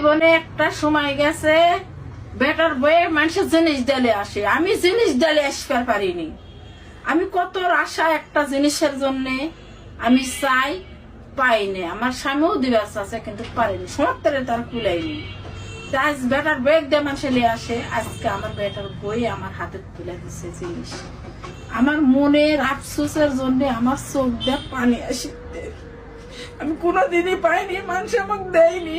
জীবনে একটা সময় গেছে বেটার বয়ে মানুষের জিনিস ডালে আসে। আমি জিনিস ডালে আসতে পারিনি। আমি কত আশা একটা জিনিসের জন্য আমি চাই, পাইনি। আমার স্বামীও দিবাস আছে, কিন্তু পারিনি। সমাপ্তরে তার কুলাইনি। আজ বেটার বয়ে দিয়ে মানুষ আসে। আজকে আমার বেটার বই আমার হাতে তুলে দিছে জিনিস। আমার মনের আফসোসের জন্য আমার চোখ দিয়ে পানি আসে আমি কোনোদিনই পাইনি, মানুষ আমাকে দেয়নি।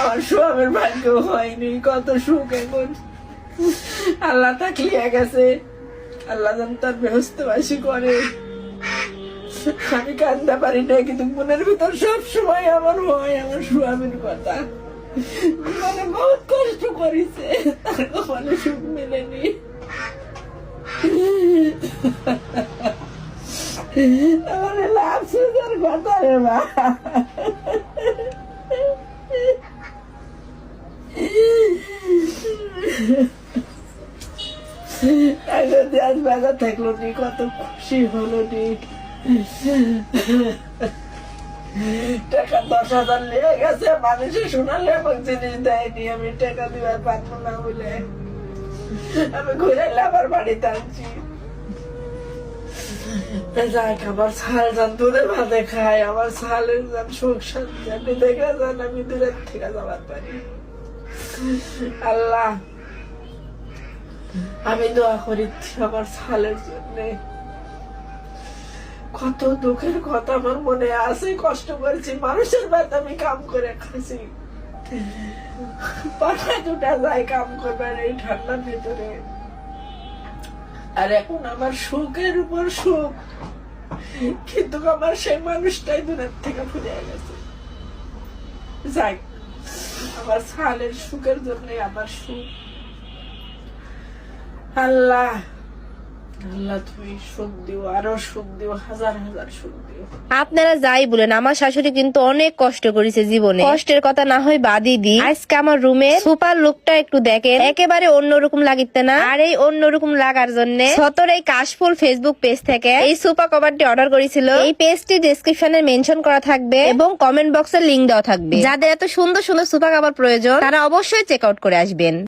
আমার স্বামীর ভাগ্য হয়নি, কত সুখ এখন। আল্লাহ তাকলিয়ে গেছে। আল্লাহ যেন তার ব্যবস্থাবাসী করে। আমি কান্দতে পারি না কিন্তু মনের ভিতর সব সময় আমার হয় আমার স্বামীর কথা। মানে বহুত কষ্ট করেছে, তার কখনো সুখ মেলেনি। আমার লাভ সুন্দর কথা রে মা। বাজার থাকল নি, কত খুশি টাকা দশ হাজার গেছে শোনালে জিনিস দেয়নি, আমি টাকা দিবার পারব না বলে। আমি ঘুরে আবার বাড়িতে আনছি। যাক আমার ছাল যান দুধে ভাতে খায় আমার ছালের যান সুখ শান্তি আপনি দেখে যান আমি দূরের থেকে যাবার পারি। আল্লাহ। আমি দোয়া করি আমার ছালের জন্য। কত দুঃখের কথা আমার মনে আছে, কষ্ট করেছি, মানুষের বাদ আমি কাম করে পাখা দুটা কাম করবার এই ঠান্ডার আর এখন আমার সুখের উপর সুখ। কিন্তু আমার সেই মানুষটাই দূরের থেকে ফুরে গেছে। যাই, আমার ছালের সুখের জন্য আমার সুখ। আল্লাহ আল্লাহ তুমি সুখ দিও, আরও সুখ দিও, হাজার হাজার সুখ দিও। আপনারা যাই বলেন, আমার শাশুড়ি কিন্তু অনেক কষ্ট করেছে জীবনে। কষ্টের কথা না হয় বাদই দি আজকে আমার রুমে সুপার লুকটা একটু দেখেন। একেবারে অন্যরকম লাগিতে না। আর এই অন্যরকম লাগার জন্য সতর এই কাশফুল ফেসবুক পেজ থেকে এই সুপার কভারটি অর্ডার করেছিল। এই পেজটি ডেসক্রিপশনে মেনশন করা থাকবে এবং কমেন্ট বক্সে লিংক দেওয়া থাকবে। যাদের এত সুন্দর সুন্দর সুপার কভার প্রয়োজন, তারা অবশ্যই চেক আউট করে আসবেন।